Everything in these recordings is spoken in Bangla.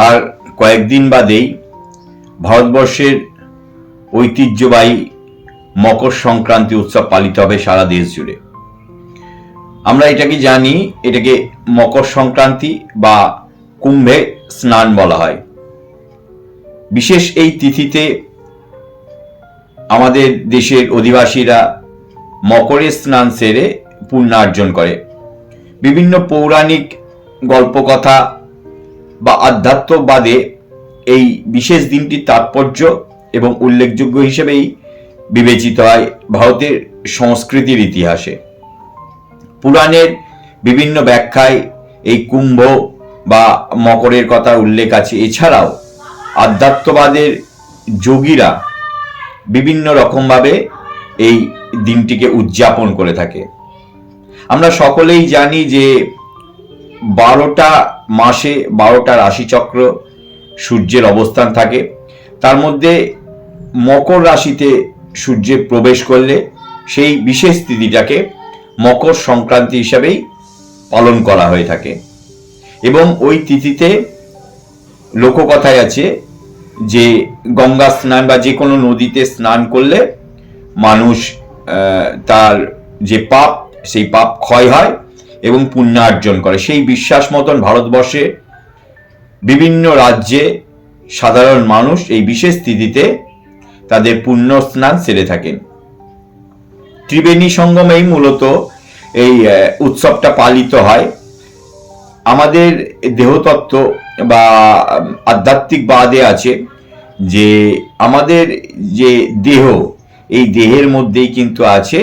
আর কয়েকদিন বাদেই ভারতবর্ষের ঐতিহ্যবাহী মকর সংক্রান্তি উৎসব পালিত হবে সারা দেশ জুড়ে। আমরা এটাকে জানি, এটাকে মকর সংক্রান্তি বা কুম্ভে স্নান বলা হয়। বিশেষ এই তিথিতে আমাদের দেশের অধিবাসীরা মকরে স্নান সেরে পুণ্যার্জন করে। বিভিন্ন পৌরাণিক গল্পকথা বা আধ্যাত্মবাদে এই বিশেষ দিনটির তাৎপর্য এবং উল্লেখযোগ্য হিসেবেই বিবেচিত হয় ভারতের সংস্কৃতির ইতিহাসে। পুরাণের বিভিন্ন ব্যাখ্যায় এই কুম্ভ বা মকরের কথা উল্লেখ আছে। এছাড়াও আধ্যাত্মবাদের যোগীরা বিভিন্ন রকমভাবে এই দিনটিকে উদযাপন করে থাকে। আমরা সকলেই জানি যে বারোটা মাসে বারোটা রাশিচক্র সূর্যের অবস্থান থাকে। তার মধ্যে মকর রাশিতে সূর্যে প্রবেশ করলে সেই বিশেষ তিথিটাকে মকর সংক্রান্তি হিসাবেই পালন করা হয়ে থাকে। এবং ওই তিথিতে লোককথায় আছে যে গঙ্গা স্নান বা যে কোনো নদীতে স্নান করলে মানুষ তার যে পাপ, সেই পাপ ক্ষয় হয়। এবং পুণ্যার্জন করে। সেই বিশ্বাস মতন ভারতবর্ষে বিভিন্ন রাজ্যে সাধারণ মানুষ এই বিশেষ তিথিতে তাদের পুণ্য স্নান সেরে থাকেন। ত্রিবেণী সঙ্গমেই মূলত এই উৎসবটা পালিত হয়। আমাদের দেহতত্ত্ব বা আধ্যাত্মিক বাদে আছে যে আমাদের যে দেহ, এই দেহের মধ্যেই কিন্তু আছে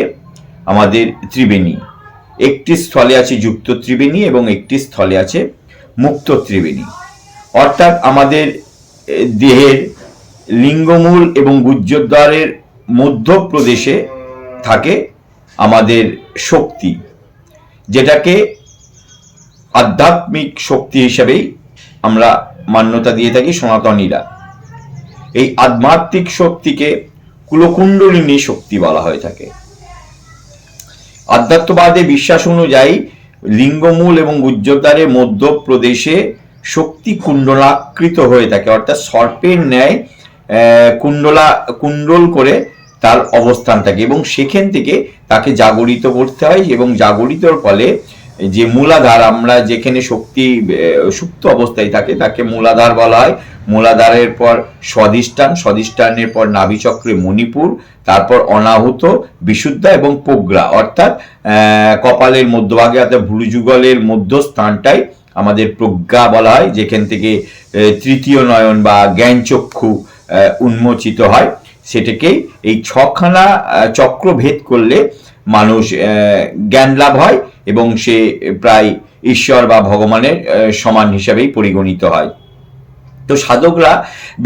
আমাদের ত্রিবেণী। একটি স্থলে আছে যুক্ত ত্রিবেণী এবং একটি স্থলে আছে মুক্ত ত্রিবেণী। অর্থাৎ আমাদের দেহের লিঙ্গমূল এবং গুজ্জদ্বারের মধ্যপ্রদেশে থাকে আমাদের শক্তি, যেটাকে আধ্যাত্মিক শক্তি হিসেবেই আমরা মান্যতা দিয়ে থাকি সনাতনীরা। এই আধ্যাত্মিক শক্তিকে কুলকুণ্ডলিনী শক্তি বলা হয়ে থাকে। আধ্যাত্মবাদে বিশ্বাস অনুযায়ী লিঙ্গমূল এবং গুজ্জদ্বারের মধ্যপ্রদেশে শক্তি কুণ্ডলাকৃত হয়ে থাকে। অর্থাৎ সর্পের ন্যায় কুণ্ডলা, কুণ্ডল করে তার অবস্থান থাকে এবং সেখান থেকে তাকে জাগরিত করতে হয় এবং জাগরিতর ফলে যে মূলাধার, আমরা যেখানে শক্তি সুপ্ত অবস্থায় থাকে, তাকে মূলাধার বলা হয়। মূলাধারের পর স্বধিষ্ঠান, স্বধিষ্ঠানের পর নাভিচক্রে মণিপুর, তারপর অনাহুত, বিশুদ্ধা এবং প্রজ্ঞা অর্থাৎ কপালের মধ্যভাগে অর্থাৎ ভ্রুযুগলের মধ্যস্থানটাই আমাদের প্রজ্ঞা বলা হয়, যেখান থেকে তৃতীয় নয়ন বা জ্ঞানচক্ষু উন্মোচিত হয়। সেটাকেই এই ছখানা চক্র ভেদ করলে মানুষ জ্ঞান লাভ হয়। এবং সে প্রায় ঈশ্বর বা ভগবানের সমান হিসাবেই পরিগণিত হয়। তো সাধকরা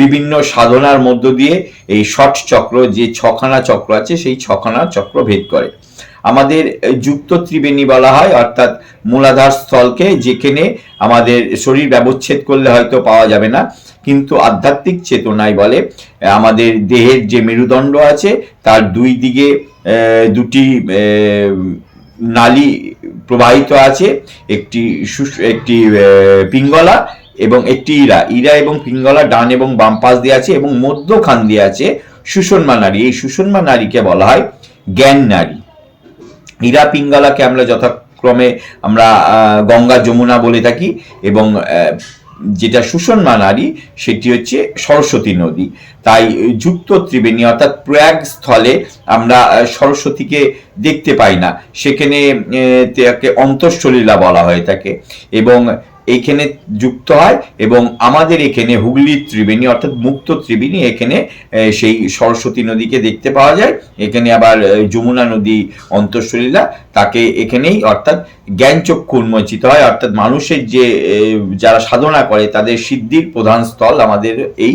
বিভিন্ন সাধনার মধ্য দিয়ে এই ষট চক্র, যে ছখানা চক্র আছে, সেই ছখানা চক্র ভেদ করে। আমাদের যুক্ত ত্রিবেণী বলা হয়, অর্থাৎ মূলাধার স্থলকে, যেখানে আমাদের শরীর ব্যবচ্ছেদ করলে হয়তো পাওয়া যাবে না, কিন্তু আধ্যাত্মিক চেতনায় বলে আমাদের দেহের যে মেরুদণ্ড আছে, তার দুই দিকে দুটি নালী প্রবাহিত আছে, একটি একটি পিঙ্গলা এবং একটি ইরা। ইরা এবং পিঙ্গলা ডান এবং বাম পাশ দিয়ে আছে এবং মধ্যখান দিয়ে আছে সুষন্মা নারী। এই সুষন্মা নারীকে বলা হয় জ্ঞান নারী। ইরা পিঙ্গলাকে আমরা যথাক্রমে আমরা গঙ্গা যমুনা বলে থাকি এবং যেটা সুষন্মা নারী, সেটি হচ্ছে সরস্বতী নদী। তাই যুক্ত ত্রিবেণী অর্থাৎ প্রয়াগ স্থলে আমরা সরস্বতীকে দেখতে পাই না। সেখানে তাকে অন্তঃসলীলা বলা হয়ে থাকে এবং এখানে যুক্ত হয় এবং আমাদের এখানে হুগলি ত্রিবেণী অর্থাৎ মুক্ত ত্রিবেণী এখানে সেই সরস্বতী নদীকে দেখতে পাওয়া যায়। এখানে আবার যমুনা নদী অন্তঃসলীলা, তাকে এখানেই অর্থাৎ জ্ঞানচক্ষু উন্মোচিত হয়। অর্থাৎ মানুষের যে যারা সাধনা করে, তাদের সিদ্ধির প্রধান স্থল আমাদের এই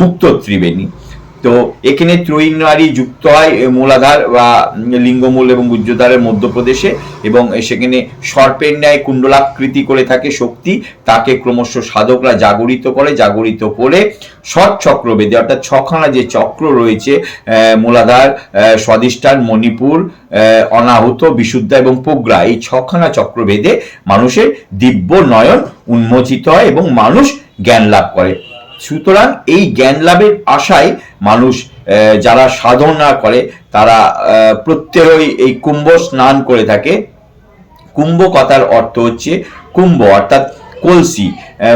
মুক্ত ত্রিবেণী। তো এখানে ত্রয়ী নারী যুক্ত হয় মূলাধার বা লিঙ্গমূল এবং গুজ্জদ্বারের মধ্যপ্রদেশে এবং সেখানে সর্পের ন্যায় কুণ্ডলাকৃতি করে থাকে শক্তি। তাকে ক্রমশ সাধকরা জাগরিত করে জাগরিত করে ষট চক্র বেদে অর্থাৎ ছখানা যে চক্র রয়েছে মূলাধার আহ, স্বাদিষ্ঠান মণিপুর অনাহুত বিশুদ্ধা এবং প্রজ্ঞা এই ছখানা চক্র ভেদে মানুষের দিব্য নয়ন উন্মোচিত হয় এবং মানুষ জ্ঞান লাভ করে। সুতরাং এই জ্ঞান লাভের আশায় মানুষ যারা সাধনা করে, তারা প্রত্যেকই এই কুম্ভ স্নান করে থাকে। কুম্ভ কথার অর্থ হচ্ছে কুম্ভ, অর্থাৎ কলসি।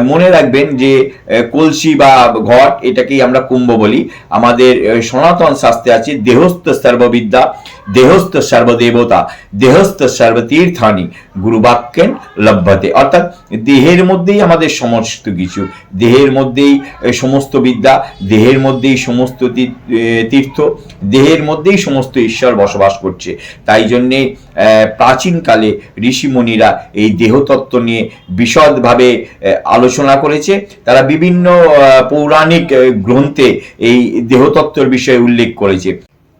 মনে রাখবেন যে কলসি বা ঘট এটাকেই আমরা কুম্ভ বলি। আমাদের সনাতন শাস্ত্রে আছে, দেহস্থ সর্ববিদ্যা, দেহস্থ সর্বদেবতা, দেহস্থ সর্বতীর্থানি, গুরুবাক্যেন লভ্যতে। অর্থাৎ দেহের মধ্যেই আমাদের সমস্ত কিছু। দেহের মধ্যেই সমস্ত বিদ্যা, দেহের মধ্যেই সমস্ত তীর- তীর্থ, দেহের মধ্যেই সমস্ত ঈশ্বর বসবাস করছে। তাই জন্যে প্রাচীনকালে ঋষিমুনিরা এই দেহতত্ত্ব নিয়ে বিশদভাবে আলোচনা করেছে। তারা বিভিন্ন পৌরাণিক গ্রন্থে এই দেহতত্ত্বের বিষয়ে উল্লেখ করেছে।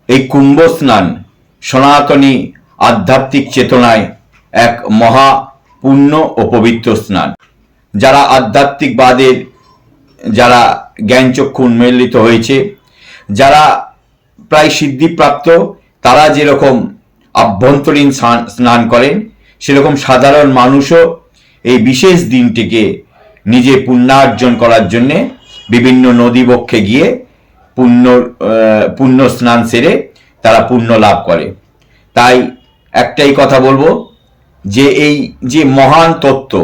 এই কুম্ভ স্নান সনাতনী আধ্যাত্মিক চেতনায় এক মহা পুণ্য ও পবিত্র স্নান। যারা আধ্যাত্মিকবাদের, যারা জ্ঞানচক্ষু উন্মেলিত হয়েছে, যারা প্রায় সিদ্ধিপ্রাপ্ত, তারা যেরকম আভ্যন্তরীণ স্নান করেন সেরকম সাধারণ মানুষও এই বিশেষ দিনটিকে নিজে পুণ্যার্জন করার জন্যে বিভিন্ন নদী বক্ষে গিয়ে পুণ্য পুণ্য স্নান সেরে তারা পুণ্য লাভ করে। তাই একটাই কথা বলব, যে এই যে মহান তত্ত্ব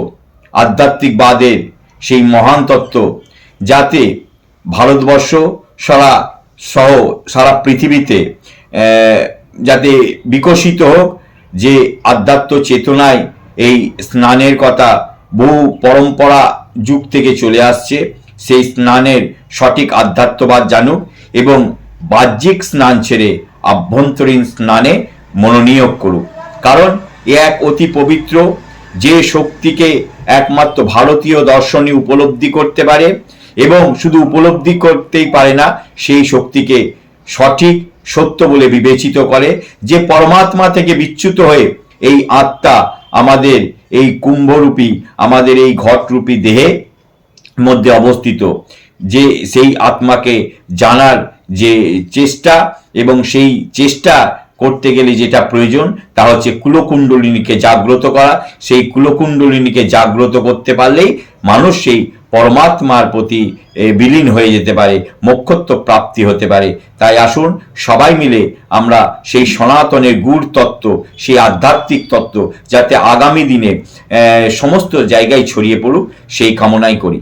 আধ্যাত্মিকবাদের সেই মহান তত্ত্ব, যাতে ভারতবর্ষ সারা সহ, সারা পৃথিবীতে যাতে বিকশিত হোক, যে আধ্যাত্ম চেতনায় এই স্নানের কথা বহু পরম্পরা যুগ থেকে চলে আসছে। সেই স্নানের সঠিক আধ্যাত্মবাদ জানুক এবং বাহ্যিক স্নান ছেড়ে আভ্যন্তরীণ স্নানে মনোনিয়োগ করুক। কারণ এ এক অতি পবিত্র, যে শক্তিকে একমাত্র ভারতীয় দর্শনে উপলব্ধি করতে পারে এবং শুধু উপলব্ধি করতেই পারে না, সেই শক্তিকে সঠিক, সত্য বলে বিবেচিত করে, যে পরমাত্মা থেকে বিচ্যুত হয়ে এই আত্মা আমাদের এই কুম্ভরূপী, আমাদের এই ঘটরূপী দেহে মধ্যে অবস্থিত। যে সেই আত্মাকে জানার যে চেষ্টা এবং সেই চেষ্টা করতে গেলে যেটা প্রয়োজন, তা হচ্ছে কুলকুণ্ডলিনীকে জাগ্রত করা। সেই কুলকুণ্ডলিনীকে জাগ্রত করতে পারলেই মানুষ সেই পরমাত্মার প্রতি বিলীন হয়ে যেতে পারে, মোক্ষত্ব প্রাপ্তি হতে পারে। তাই আসুন, সবাই মিলে আমরা সেই সনাতনের গুড় তত্ত্ব সেই আধ্যাত্মিক তত্ত্ব, যাতে আগামী দিনে সমস্ত জায়গায় ছড়িয়ে পড়ুক, সেই কামনাই করি।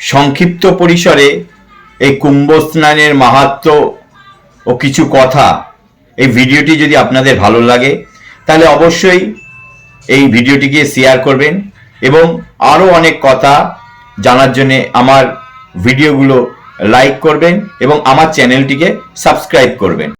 সংক্ষিপ্ত পরিসরে এই কুম্ভ স্নানের মাহাত্ম ও কিছু কথা এই ভিডিওটি যদি আপনাদের ভালো লাগে, তাহলে অবশ্যই এই ভিডিওটিকে শেয়ার করবেন এবং আরও অনেক কথা জানার জন্যে আমার ভিডিওগুলো লাইক করবেন এবং আমার চ্যানেলটিকে সাবস্ক্রাইব করবেন।